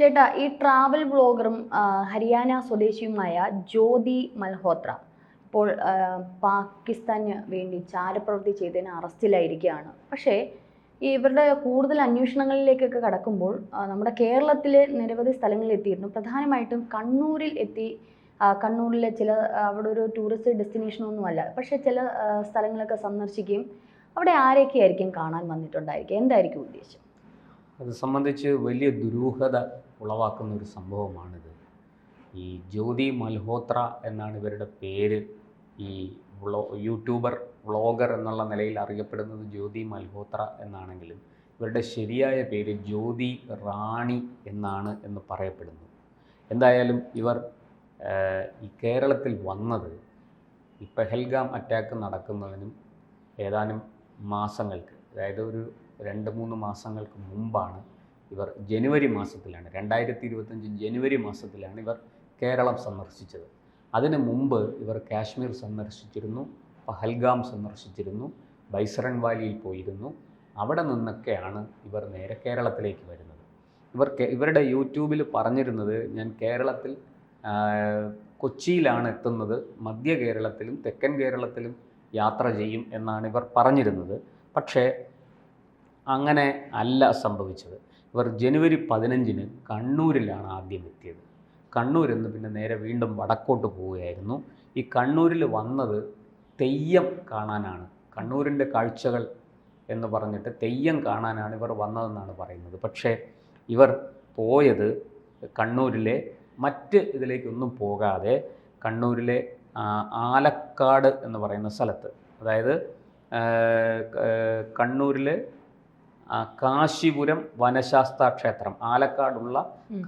ചേട്ടാ ഈ ട്രാവൽ ബ്ലോഗറും ഹരിയാന സ്വദേശിയുമായ ജ്യോതി മൽഹോത്ര ഇപ്പോൾ പാകിസ്ഥാന് വേണ്ടി ചാരപ്രവൃത്തി ചെയ്തതിന് അറസ്റ്റിലായിരിക്കുകയാണ്. പക്ഷേ ഇവരുടെ കൂടുതൽ അന്വേഷണങ്ങളിലേക്കൊക്കെ കടക്കുമ്പോൾ നമ്മുടെ കേരളത്തിലെ നിരവധി സ്ഥലങ്ങളിൽ എത്തിയിരുന്നു. പ്രധാനമായിട്ടും കണ്ണൂരിൽ എത്തി കണ്ണൂരിലെ ചില അവിടെ ഒരു ടൂറിസ്റ്റ് ഡെസ്റ്റിനേഷനൊന്നുമല്ല പക്ഷേ ചില സ്ഥലങ്ങളൊക്കെ സന്ദർശിക്കുകയും അവിടെ ആരൊക്കെയായിരിക്കും കാണാൻ വന്നിട്ടുണ്ടായിരിക്കും എന്തായിരിക്കും ഉദ്ദേശം? അത് സംബന്ധിച്ച് വലിയ ദുരൂഹത ഉളവാക്കുന്ന ഒരു സംഭവമാണിത്. ഈ ജ്യോതി മൽഹോത്ര എന്നാണ് ഇവരുടെ പേര്. ഈ വ്ളോ യൂട്യൂബർ വ്ളോഗർ എന്നുള്ള നിലയിൽ അറിയപ്പെടുന്നത് ജ്യോതി മൽഹോത്ര എന്നാണെങ്കിലും ഇവരുടെ ശരിയായ പേര് ജ്യോതി റാണി എന്നാണ് എന്ന് പറയപ്പെടുന്നു. എന്തായാലും ഇവർ ഈ കേരളത്തിൽ വന്നത് ഈ പെഹൽഗാം അറ്റാക്ക് നടക്കുന്നതിനും ഏതാനും മാസങ്ങൾക്ക് അതായത് ഒരു രണ്ട് മൂന്ന് മാസങ്ങൾക്ക് മുമ്പാണ് ഇവർ ജനുവരി മാസത്തിലാണ് രണ്ടായിരത്തി ഇരുപത്തഞ്ച് ജനുവരി മാസത്തിലാണ് ഇവർ കേരളം സന്ദർശിച്ചത്. അതിനു മുമ്പ് ഇവർ കാശ്മീർ സന്ദർശിച്ചിരുന്നു പഹൽഗാം സന്ദർശിച്ചിരുന്നു ബൈസറൺ വാലിയിൽ പോയിരുന്നു. അവിടെ നിന്നൊക്കെയാണ് ഇവർ നേരെ കേരളത്തിലേക്ക് വരുന്നത്. ഇവർ ഇവരുടെ യൂട്യൂബിൽ പറഞ്ഞിരുന്നത് ഞാൻ കേരളത്തിൽ കൊച്ചിയിലാണ് എത്തുന്നത് മധ്യ കേരളത്തിലും തെക്കൻ കേരളത്തിലും യാത്ര ചെയ്യും എന്നാണ് ഇവർ പറഞ്ഞിരുന്നത്. പക്ഷേ അങ്ങനെ അല്ല സംഭവിച്ചത്. ഇവർ ജനുവരി പതിനഞ്ചിന് കണ്ണൂരിലാണ് ആദ്യം എത്തിയത്. കണ്ണൂരിൽ നിന്ന് പിന്നെ നേരെ വീണ്ടും വടക്കോട്ട് പോവുകയായിരുന്നു. ഈ കണ്ണൂരിൽ വന്നത് തെയ്യം കാണാനാണ്. കണ്ണൂരിന്റെ കാഴ്ചകൾ എന്ന് പറഞ്ഞിട്ട് തെയ്യം കാണാനാണ് ഇവർ വന്നതെന്നാണ് പറയുന്നത്. പക്ഷേ ഇവർ പോയത് കണ്ണൂരിലെ മറ്റ് ഇതിലേക്കൊന്നും പോകാതെ കണ്ണൂരിലെ ആലക്കാട് എന്ന് പറയുന്ന സ്ഥലത്ത്. അതായത് കണ്ണൂരിലെ കാശിപുരം വനശാസ്ത്ര ക്ഷേത്രം. ആലക്കാടുള്ള.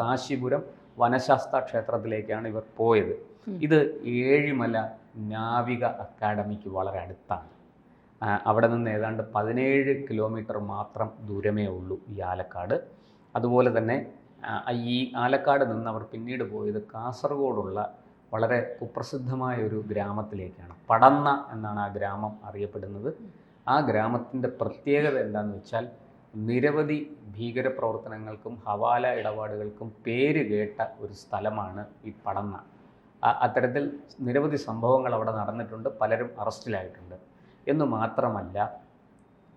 കാശിപുരം വനശാസ്ത്ര ക്ഷേത്രത്തിലേക്കാണ് ഇവർ പോയത്. ഇത് ഏഴിമല നാവിക അക്കാഡമിക്ക് വളരെ അടുത്താണ്. അവിടെ നിന്ന് ഏതാണ്ട് പതിനേഴ് കിലോമീറ്റർ മാത്രം ദൂരമേ ഉള്ളൂ ഈ ആലക്കാട്. അതുപോലെ തന്നെ ഈ ആലക്കാട് നിന്ന് അവർ പിന്നീട് പോയത് കാസർഗോഡുള്ള വളരെ കുപ്രസിദ്ധമായ ഒരു ഗ്രാമത്തിലേക്കാണ്. പടന്ന എന്നാണ് ആ ഗ്രാമം അറിയപ്പെടുന്നത്. ആ ഗ്രാമത്തിന്റെ പ്രത്യേകത എന്താണെന്ന് വെച്ചാൽ നിരവധി ഭീകരപ്രവർത്തനങ്ങൾക്കും ഹവാല ഇടപാടുകൾക്കും പേര് കേട്ട ഒരു സ്ഥലമാണ് ഈ പടന്ന. അത്തരത്തിൽ നിരവധി സംഭവങ്ങൾ അവിടെ നടന്നിട്ടുണ്ട്. പലരും അറസ്റ്റിലായിട്ടുണ്ട്. എന്ന് മാത്രമല്ല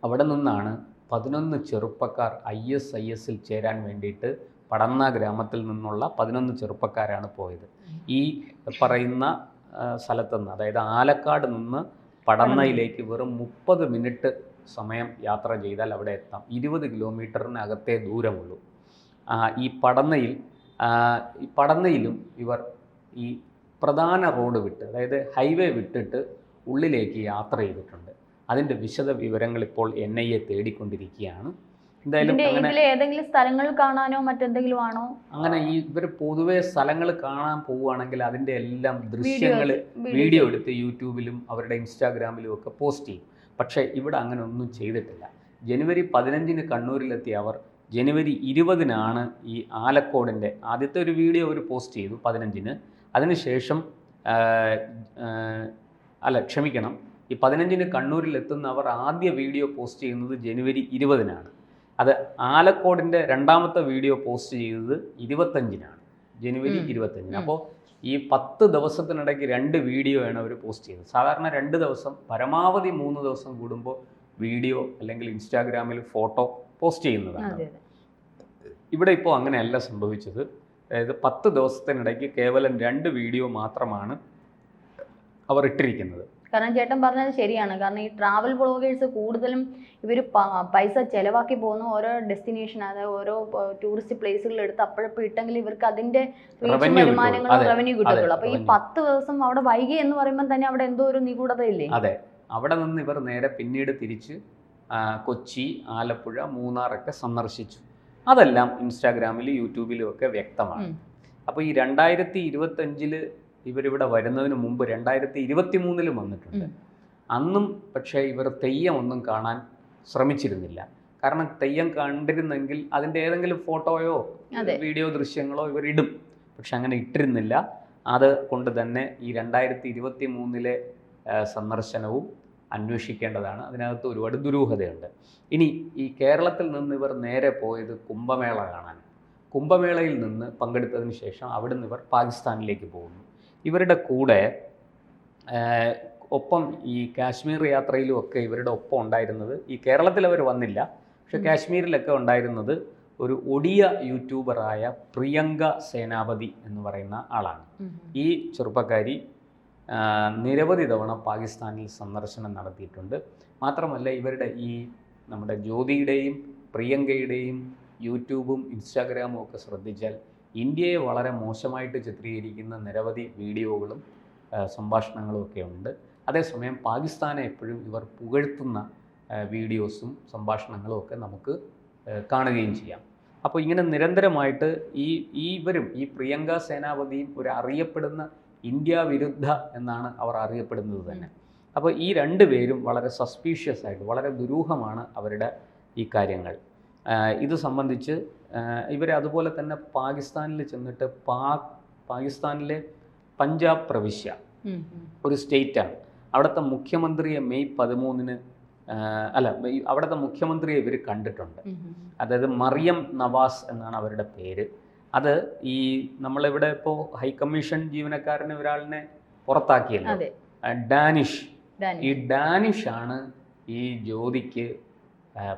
അവിടെ നിന്നാണ് പതിനൊന്ന് ചെറുപ്പക്കാർ ഐ എസ് ഐ എസിൽ ചേരാൻ വേണ്ടിയിട്ട് പടന്ന ഗ്രാമത്തിൽ നിന്നുള്ള പതിനൊന്ന് ചെറുപ്പക്കാരാണ് പോയത്. ഈ പറയുന്ന സ്ഥലത്തുനിന്ന് അതായത് ആലക്കാട് നിന്ന് പടന്നയിലേക്ക് വെറും മുപ്പത് മിനിറ്റ് സമയം യാത്ര ചെയ്താൽ അവിടെ എത്താം. ഇരുപത് കിലോമീറ്ററിനകത്തേ ദൂരമുള്ളൂ. ഈ പടന്നയിൽ ഈ പടന്നയിലും ഇവർ ഈ പ്രധാന റോഡ് വിട്ട് അതായത് ഹൈവേ വിട്ടിട്ട് ഉള്ളിലേക്ക് യാത്ര ചെയ്തിട്ടുണ്ട്. അതിന്റെ വിശദ വിവരങ്ങൾ ഇപ്പോൾ എൻ ഐ എ തേടിക്കൊണ്ടിരിക്കുകയാണ്. എന്തായാലും ഏതെങ്കിലും സ്ഥലങ്ങൾ കാണാനോ മറ്റെന്തെങ്കിലും ആണോ? അങ്ങനെ ഈ ഇവർ പൊതുവേ സ്ഥലങ്ങൾ കാണാൻ പോവുകയാണെങ്കിൽ അതിന്റെ എല്ലാം ദൃശ്യങ്ങൾ വീഡിയോ എടുത്ത് യൂട്യൂബിലും അവരുടെ ഇൻസ്റ്റാഗ്രാമിലും ഒക്കെ പോസ്റ്റ് ചെയ്യും. പക്ഷേ ഇവിടെ അങ്ങനെ ഒന്നും ചെയ്തിട്ടില്ല. ജനുവരി പതിനഞ്ചിന് കണ്ണൂരിലെത്തിയ അവർ ജനുവരി ഇരുപതിനാണ് ഈ ആലക്കോടിന്റെ ആദ്യത്തെ ഒരു വീഡിയോ അവർ പോസ്റ്റ് ചെയ്തു പതിനഞ്ചിന്. അതിനുശേഷം അല്ല ക്ഷമിക്കണം. ഈ പതിനഞ്ചിന് കണ്ണൂരിൽ എത്തുന്ന അവർ ആദ്യ വീഡിയോ പോസ്റ്റ് ചെയ്യുന്നത് ജനുവരി ഇരുപതിനാണ്. അത് ആലക്കോടിന്റെ രണ്ടാമത്തെ വീഡിയോ പോസ്റ്റ് ചെയ്തത് ഇരുപത്തഞ്ചിനാണ്. ജനുവരി. ഇരുപത്തഞ്ചിന്. അപ്പോൾ ഈ പത്ത് ദിവസത്തിനിടയ്ക്ക് രണ്ട് വീഡിയോ ആണ് അവർ പോസ്റ്റ് ചെയ്തത് സാധാരണ രണ്ട് ദിവസം പരമാവധി മൂന്ന് ദിവസം കൂടുമ്പോൾ വീഡിയോ അല്ലെങ്കിൽ ഇൻസ്റ്റാഗ്രാമിൽ ഫോട്ടോ പോസ്റ്റ് ചെയ്യുന്നതാണ്. ഇവിടെ ഇപ്പോൾ അങ്ങനെയല്ല സംഭവിച്ചത്. അതായത് പത്ത് ദിവസത്തിനിടയ്ക്ക് കേവലം രണ്ട് വീഡിയോ മാത്രമാണ് അവർ ഇട്ടിരിക്കുന്നത്. കാരണം ചേട്ടൻ പറഞ്ഞത് ശരിയാണ്. കാരണം ഈ ട്രാവൽ ബ്ലോഗേഴ്സ് കൂടുതലും ഇവർ പൈസ ചിലവാക്കി പോകുന്ന ഓരോ ഡെസ്റ്റിനേഷൻ അതായത് ഓരോ ടൂറിസ്റ്റ് പ്ലേസുകൾ എടുത്ത് അപ്പോഴപ്പോൾ ഇട്ടെങ്കിൽ ഇവർക്ക് അതിന്റെ. വരുമാനങ്ങളും റവന്യൂ കിട്ടത്തുള്ളൂ. അപ്പൊ ഈ. പത്ത് ദിവസം അവിടെ വൈകി എന്ന് പറയുമ്പോൾ തന്നെ അവിടെ എന്തോ ഒരു നിഗൂഢതയില്ലേ? അതെ. അവിടെ നിന്ന് ഇവർ നേരെ പിന്നീട് തിരിച്ച് കൊച്ചി ആലപ്പുഴ മൂന്നാറൊക്കെ സന്ദർശിച്ചു. അതെല്ലാം ഇൻസ്റ്റാഗ്രാമിലും യൂട്യൂബിലും ഒക്കെ വ്യക്തമാണ്. അപ്പോൾ ഈ രണ്ടായിരത്തി ഇരുപത്തഞ്ചിൽ ഇവരിവിടെ വരുന്നതിന് മുമ്പ് രണ്ടായിരത്തി ഇരുപത്തി മൂന്നിലും വന്നിട്ടുണ്ട് അന്നും പക്ഷേ ഇവർ തെയ്യം ഒന്നും കാണാൻ ശ്രമിച്ചിരുന്നില്ല. കാരണം തെയ്യം കണ്ടിരുന്നെങ്കിൽ അതിന്റെ ഏതെങ്കിലും ഫോട്ടോയോ വീഡിയോ ദൃശ്യങ്ങളോ ഇവർ ഇടും പക്ഷെ അങ്ങനെ ഇട്ടിരുന്നില്ല. അത് കൊണ്ട് തന്നെ ഈ രണ്ടായിരത്തി ഇരുപത്തി മൂന്നിലെ സന്ദർശനവും അന്വേഷിക്കേണ്ടതാണ്. അതിനകത്ത് ഒരുപാട് ദുരൂഹതയുണ്ട്. ഇനി ഈ കേരളത്തിൽ നിന്ന് ഇവർ നേരെ പോയത് കുംഭമേള കാണാൻ. കുംഭമേളയിൽ നിന്ന് പങ്കെടുത്തതിന് ശേഷം അവിടുന്ന് ഇവർ പാകിസ്ഥാനിലേക്ക് പോകുന്നു. ഇവരുടെ കൂടെ ഒപ്പം ഈ കാശ്മീർ യാത്രയിലും ഒക്കെ ഇവരുടെ ഒപ്പം ഉണ്ടായിരുന്നത്. ഈ കേരളത്തിൽ അവർ വന്നില്ല. പക്ഷെ. കാശ്മീരിലൊക്കെ ഉണ്ടായിരുന്നത് ഒരു ഒഡിയ യൂട്യൂബറായ പ്രിയങ്ക സേനാപതി എന്ന് പറയുന്ന ആളാണ്. ഈ ചെറുപ്പക്കാരി നിരവധി തവണ പാകിസ്ഥാനിൽ സന്ദർശനം നടത്തിയിട്ടുണ്ട്. മാത്രമല്ല ഇവരുടെ ഈ നമ്മുടെ ജ്യോതിയുടെയും പ്രിയങ്കയുടെയും യൂട്യൂബും ഇൻസ്റ്റാഗ്രാമും ഒക്കെ ശ്രദ്ധിച്ചാൽ ഇന്ത്യയെ വളരെ മോശമായിട്ട് ചിത്രീകരിക്കുന്ന നിരവധി വീഡിയോകളും സംഭാഷണങ്ങളും ഒക്കെ ഉണ്ട്. അതേസമയം പാകിസ്ഥാനെ എപ്പോഴും ഇവർ പുകഴ്ത്തുന്ന വീഡിയോസും സംഭാഷണങ്ങളും ഒക്കെ നമുക്ക് കാണുകയും ചെയ്യാം. അപ്പോൾ ഇങ്ങനെ നിരന്തരമായിട്ട് ഈ ഈ ഇവരും ഈ പ്രിയങ്ക സേനാപതിയും ഒരു അറിയപ്പെടുന്ന ഇന്ത്യ വിരുദ്ധ എന്നാണ് അവർ അറിയപ്പെടുന്നത് തന്നെ. അപ്പോൾ ഈ രണ്ട് പേരും വളരെ സസ്പീഷ്യസ് ആയിട്ട് വളരെ ദുരൂഹമാണ് അവരുടെ ഈ കാര്യങ്ങൾ. ഇത് സംബന്ധിച്ച് ഇവർ അതുപോലെ തന്നെ പാകിസ്ഥാനിൽ ചെന്നിട്ട് പാക് പാകിസ്ഥാനിലെ പഞ്ചാബ് പ്രവിശ്യ. ഒരു സ്റ്റേറ്റാണ്. അവിടുത്തെ മുഖ്യമന്ത്രിയെ മെയ് പതിമൂന്നിന് അല്ല അവിടുത്തെ മുഖ്യമന്ത്രിയെ ഇവർ കണ്ടിട്ടുണ്ട്. അതായത് മറിയം നവാസ് എന്നാണ് അവരുടെ പേര്. അത് ഈ നമ്മളിവിടെ ഇപ്പോൾ ഹൈക്കമ്മീഷൻ ജീവനക്കാരന് ഒരാളിനെ പുറത്താക്കിയല്ലോ. ഡാനിഷ്. ഈ ഡാനിഷാണ് ഡാനിഷ് ആണ് ഈ ജ്യോതിക്ക്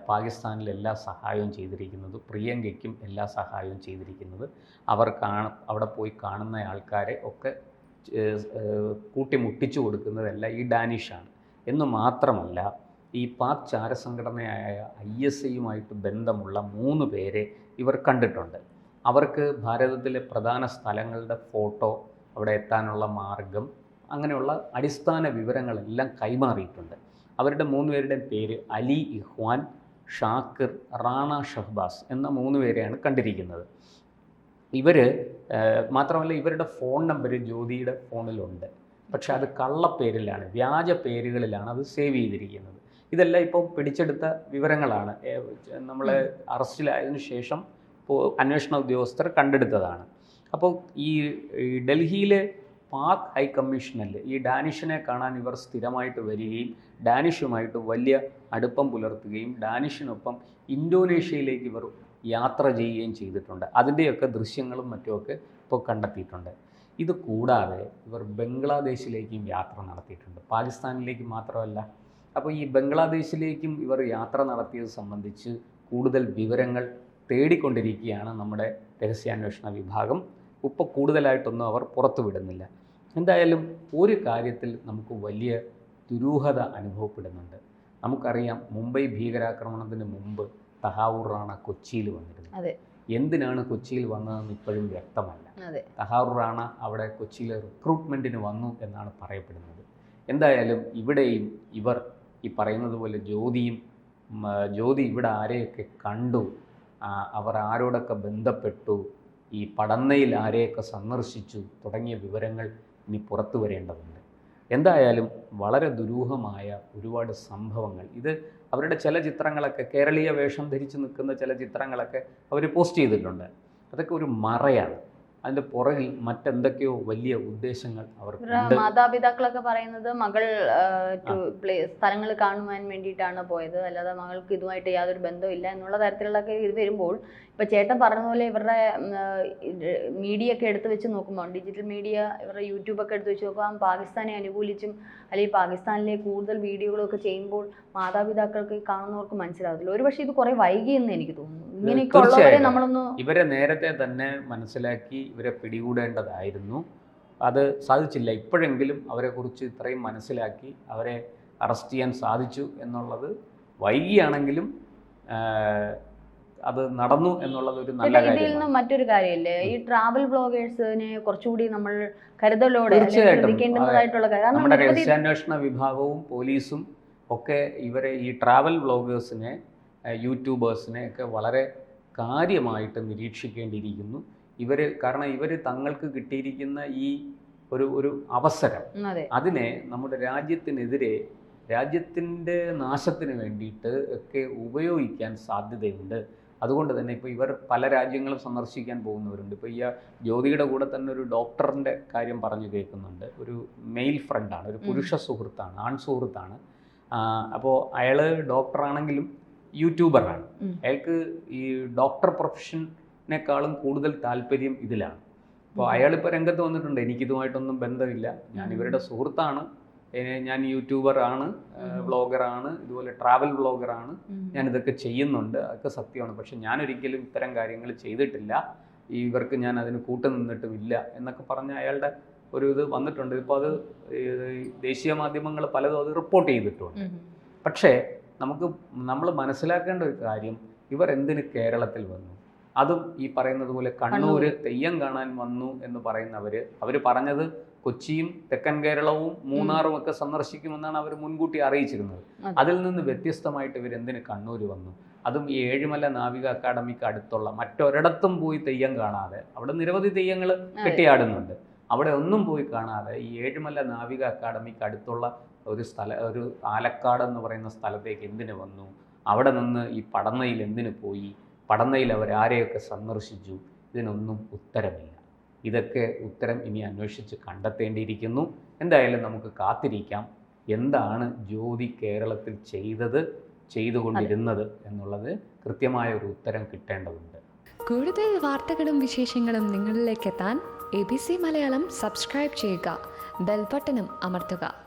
പാകിസ്ഥാനിൽ എല്ലാ സഹായവും ചെയ്തിരിക്കുന്നത് പ്രിയങ്കയ്ക്കും എല്ലാ സഹായവും ചെയ്തിരിക്കുന്നത് അവർ കാണ അവിടെ പോയി കാണുന്ന ആൾക്കാരെ ഒക്കെ കൂട്ടിമുട്ടിച്ചു കൊടുക്കുന്നതല്ല ഈ ഡാനിഷാണ്. എന്ന് മാത്രമല്ല ഈ പാക് ചാരസംഘടനയായ ഐ എസ് ഐയുമായിട്ട് ബന്ധമുള്ള മൂന്ന് പേരെ ഇവർ കണ്ടിട്ടുണ്ട്. അവർക്ക് ഭാരതത്തിലെ പ്രധാന സ്ഥലങ്ങളുടെ ഫോട്ടോ അവിടെ എത്താനുള്ള മാർഗം അങ്ങനെയുള്ള അടിസ്ഥാന വിവരങ്ങളെല്ലാം കൈമാറിയിട്ടുണ്ട്. അവരുടെ മൂന്ന് പേരുടെയും പേര് അലി ഇഹ്വാൻ ഷാക്കിർ റാണ ഷഹ്ബാസ് എന്ന മൂന്ന് പേരെയാണ് കണ്ടിരിക്കുന്നത്. ഇവർ മാത്രമല്ല ഇവരുടെ ഫോൺ നമ്പർ ജ്യോതിയുടെ ഫോണിലുണ്ട്. പക്ഷെ അത് കള്ളപ്പേരിലാണ് വ്യാജ പേരുകളിലാണ് അത് സേവ് ചെയ്തിരിക്കുന്നത്. ഇതെല്ലാം ഇപ്പോൾ പിടിച്ചെടുത്ത വിവരങ്ങളാണ്. നമ്മൾ അറസ്റ്റിലായതിനു ശേഷം അന്വേഷണ ഉദ്യോഗസ്ഥർ കണ്ടെടുത്തതാണ്. അപ്പോൾ ഈ ഡൽഹിയിലെ പാക് ഹൈക്കമ്മീഷനിൽ ഈ ഡാനിഷിനെ കാണാൻ ഇവർ സ്ഥിരമായിട്ട് വരികയും ഡാനിഷുമായിട്ട് വലിയ അടുപ്പം പുലർത്തുകയും ഡാനിഷിനൊപ്പം ഇന്തോനേഷ്യയിലേക്ക് ഇവർ യാത്ര ചെയ്യുകയും ചെയ്തിട്ടുണ്ട്. അതിന്റെയൊക്കെ ദൃശ്യങ്ങളും മറ്റുമൊക്കെ ഇപ്പോൾ കണ്ടെത്തിയിട്ടുണ്ട്. ഇത് കൂടാതെ ഇവർ ബംഗ്ലാദേശിലേക്കും യാത്ര നടത്തിയിട്ടുണ്ട്. പാകിസ്ഥാനിലേക്ക് മാത്രമല്ല. അപ്പോൾ ഈ ബംഗ്ലാദേശിലേക്കും ഇവർ യാത്ര നടത്തിയത് സംബന്ധിച്ച് കൂടുതൽ വിവരങ്ങൾ തേടിക്കൊണ്ടിരിക്കുകയാണ് നമ്മുടെ രഹസ്യാന്വേഷണ വിഭാഗം. ഇപ്പോൾ കൂടുതലായിട്ടൊന്നും അവർ പുറത്തു വിടുന്നില്ല. എന്തായാലും ഒരു കാര്യത്തിൽ നമുക്ക് വലിയ ദുരൂഹത അനുഭവപ്പെടുന്നുണ്ട്. നമുക്കറിയാം മുംബൈ ഭീകരാക്രമണത്തിന് മുമ്പ് തഹാവൂർ റാണ കൊച്ചിയിൽ വന്നിരുന്നു. എന്തിനാണ് കൊച്ചിയിൽ വന്നതെന്ന് ഇപ്പോഴും വ്യക്തമല്ല. തഹാവൂർ റാണ അവിടെ കൊച്ചിയിലെ റിക്രൂട്ട്മെന്റിന് വന്നു എന്നാണ് പറയപ്പെടുന്നത്. എന്തായാലും ഇവിടെയും ഇവർ ഈ പറയുന്നത് പോലെ ജ്യോതിയും ജ്യോതി ഇവിടെ ആരെയൊക്കെ കണ്ടു അവർ ആരോടൊക്കെ ബന്ധപ്പെട്ടു ഈ പടന്നയിൽ ആരെയൊക്കെ സന്ദർശിച്ചു തുടങ്ങിയ വിവരങ്ങൾ ഇനി പുറത്തു വരേണ്ടതുണ്ട്. എന്തായാലും വളരെ ദുരൂഹമായ ഒരുപാട് സംഭവങ്ങൾ. ഇത് അവരുടെ ചില ചിത്രങ്ങളൊക്കെ കേരളീയ വേഷം ധരിച്ചു നിൽക്കുന്ന ചില ചിത്രങ്ങളൊക്കെ അവർ പോസ്റ്റ് ചെയ്തിട്ടുണ്ട്. അതൊക്കെ ഒരു മറയാണ്. അതിന്റെ പുറകിൽ മറ്റെന്തൊക്കെയോ വലിയ ഉദ്ദേശങ്ങൾ അവർ മാതാപിതാക്കളൊക്കെ പറയുന്നത് മകൾ സ്ഥലങ്ങൾ കാണുവാൻ വേണ്ടിയിട്ടാണ് പോയത്. അല്ലാതെ മകൾക്ക് ഇതുമായിട്ട് യാതൊരു ബന്ധവും ഇല്ല എന്നുള്ള തരത്തിലുള്ളൊക്കെ ഇത് വരുമ്പോൾ ഇപ്പൊ ചേട്ടൻ പറഞ്ഞ പോലെ ഇവരുടെ മീഡിയ ഒക്കെ എടുത്തു വെച്ച് നോക്കുമ്പോൾ ഡിജിറ്റൽ മീഡിയ ഇവരുടെ യൂട്യൂബ് ഒക്കെ എടുത്തു വെച്ച് നോക്കുമ്പോൾ പാകിസ്ഥാനെ അനുകൂലിച്ചും അല്ലെങ്കിൽ പാകിസ്ഥാനിലെ കൂടുതൽ വീഡിയോകളൊക്കെ ചെയ്യുമ്പോൾ മാതാപിതാക്കൾക്ക് കാണുന്നവർക്ക് മനസ്സിലാവത്തില്ല. ഒരുപക്ഷെ ഇത് കുറെ വൈകിയെന്ന് എനിക്ക് തോന്നുന്നു. ഇങ്ങനെയൊക്കെ ഉള്ളവരെ. നമ്മളൊന്ന് ഇവരെ നേരത്തെ തന്നെ മനസ്സിലാക്കി ഇവരെ പിടികൂടേണ്ടതായിരുന്നു. അത് സാധിച്ചില്ല. ഇപ്പോഴെങ്കിലും അവരെക്കുറിച്ച് ഇത്രയും മനസ്സിലാക്കി അവരെ അറസ്റ്റ് ചെയ്യാൻ സാധിച്ചു എന്നുള്ളത് വൈകിയാണെങ്കിലും അത് നടന്നു എന്നുള്ളത് ഒരു നല്ല കാര്യം ഇതിൽ മറ്റൊരു കാര്യമല്ലേ? ഈ ട്രാവൽ ബ്ലോഗേഴ്സിനെ കുറച്ചുകൂടി നമ്മൾ കരുതലോടെ. ശ്രദ്ധിക്കേണ്ടതായിട്ടുള്ള കാര്യം. നമ്മുടെ രഹസ്യാന്വേഷണ വിഭാഗവും പോലീസും ഒക്കെ ഇവരെ ഈ ട്രാവൽ ബ്ലോഗേഴ്സിനെ യൂട്യൂബേഴ്സിനെ ഒക്കെ വളരെ കാര്യമായിട്ട് നിരീക്ഷിക്കേണ്ടിയിരിക്കുന്നു. ഇവർ കാരണം ഇവർ തങ്ങൾക്ക് കിട്ടിയിരിക്കുന്ന ഈ ഒരു ഒരു അവസരം അതിനെ നമ്മുടെ രാജ്യത്തിനെതിരെ രാജ്യത്തിന്റെ നാശത്തിന് വേണ്ടിയിട്ട് ഒക്കെ ഉപയോഗിക്കാൻ സാധ്യതയുണ്ട്. അതുകൊണ്ട് തന്നെ ഇപ്പോൾ ഇവർ പല രാജ്യങ്ങളും സന്ദർശിക്കാൻ പോകുന്നവരുണ്ട്. ഇപ്പോൾ ഈ ജ്യോതിയുടെ കൂടെ തന്നെ ഒരു ഡോക്ടറിന്റെ കാര്യം പറഞ്ഞു കേൾക്കുന്നുണ്ട്. ഒരു മെയിൽ ഫ്രണ്ടാണ് ഒരു പുരുഷ സുഹൃത്താണ് ആൺ സുഹൃത്താണ്. അപ്പോൾ അയാൾ ഡോക്ടറാണെങ്കിലും യൂട്യൂബറാണ്. അയാൾക്ക് ഈ ഡോക്ടർ പ്രൊഫഷൻ നെക്കാളും കൂടുതൽ താല്പര്യം ഇതിലാണ്. അപ്പോൾ അയാളിപ്പോൾ രംഗത്ത് വന്നിട്ടുണ്ട്. എനിക്കിതുമായിട്ടൊന്നും ബന്ധമില്ല. ഞാൻ ഇവരുടെ സുഹൃത്താണ്. ഞാൻ യൂട്യൂബർ ആണ് ഇതുപോലെ ട്രാവൽ വ്ളോഗറാണ് ഞാനിതൊക്കെ ചെയ്യുന്നുണ്ട്. അതൊക്കെ സത്യമാണ്. പക്ഷെ ഞാനൊരിക്കലും ഇത്തരം കാര്യങ്ങൾ ചെയ്തിട്ടില്ല. ഇവർക്ക് ഞാൻ അതിന് കൂട്ടു നിന്നിട്ടുമില്ല എന്നൊക്കെ പറഞ്ഞ് അയാളുടെ ഒരു ഇത് വന്നിട്ടുണ്ട്. ഇപ്പോൾ അത് ദേശീയ മാധ്യമങ്ങൾ പലതും അത് റിപ്പോർട്ട് ചെയ്തിട്ടുണ്ട്. പക്ഷേ നമുക്ക് നമ്മൾ മനസ്സിലാക്കേണ്ട ഒരു കാര്യം ഇവർ എന്തിന് കേരളത്തിൽ വന്നു? അതും ഈ പറയുന്നത് പോലെ കണ്ണൂര് തെയ്യം കാണാൻ വന്നു എന്ന് പറയുന്നവര് അവർ പറഞ്ഞത് കൊച്ചിയും തെക്കൻ കേരളവും മൂന്നാറും ഒക്കെ സന്ദർശിക്കുമെന്നാണ് അവർ മുൻകൂട്ടി അറിയിച്ചിരുന്നത്. അതിൽ നിന്ന് വ്യത്യസ്തമായിട്ട് ഇവർ എന്തിന് കണ്ണൂർ വന്നു? അതും ഈ ഏഴിമല നാവിക അക്കാദമിക്ക് അടുത്തുള്ള മറ്റൊരിടത്തും പോയി തെയ്യം കാണാതെ അവിടെ നിരവധി തെയ്യങ്ങൾ കെട്ടിയാടുന്നുണ്ട്. അവിടെ ഒന്നും പോയി കാണാതെ ഈ ഏഴിമല നാവിക അക്കാദമിക്ക് അടുത്തുള്ള ഒരു സ്ഥല ഒരു ആലക്കാട് എന്ന് പറയുന്ന സ്ഥലത്തേക്ക് എന്തിനു വന്നു? അവിടെ നിന്ന് ഈ പടന്നയിൽ എന്തിനു പോയി? പടന്നയിൽ അവർ ആരെയൊക്കെ സന്ദർശിച്ചു? ഇതിനൊന്നും ഉത്തരമില്ല. ഇതൊക്കെ ഉത്തരം ഇനി അന്വേഷിച്ച് കണ്ടെത്തേണ്ടിയിരിക്കുന്നു. എന്തായാലും നമുക്ക് കാത്തിരിക്കാം. എന്താണ് ജ്യോതി കേരളത്തിൽ ചെയ്തത് ചെയ്തുകൊണ്ടിരുന്നത് എന്നുള്ളത് കൃത്യമായ ഒരു ഉത്തരം കിട്ടേണ്ടതുണ്ട്. കൂടുതൽ വാർത്തകളും വിശേഷങ്ങളും നിങ്ങളിലേക്ക് എത്താൻ A B C Malayalam subscribe ചെയ്യുക. ബെൽബട്ടനും അമർത്തുക.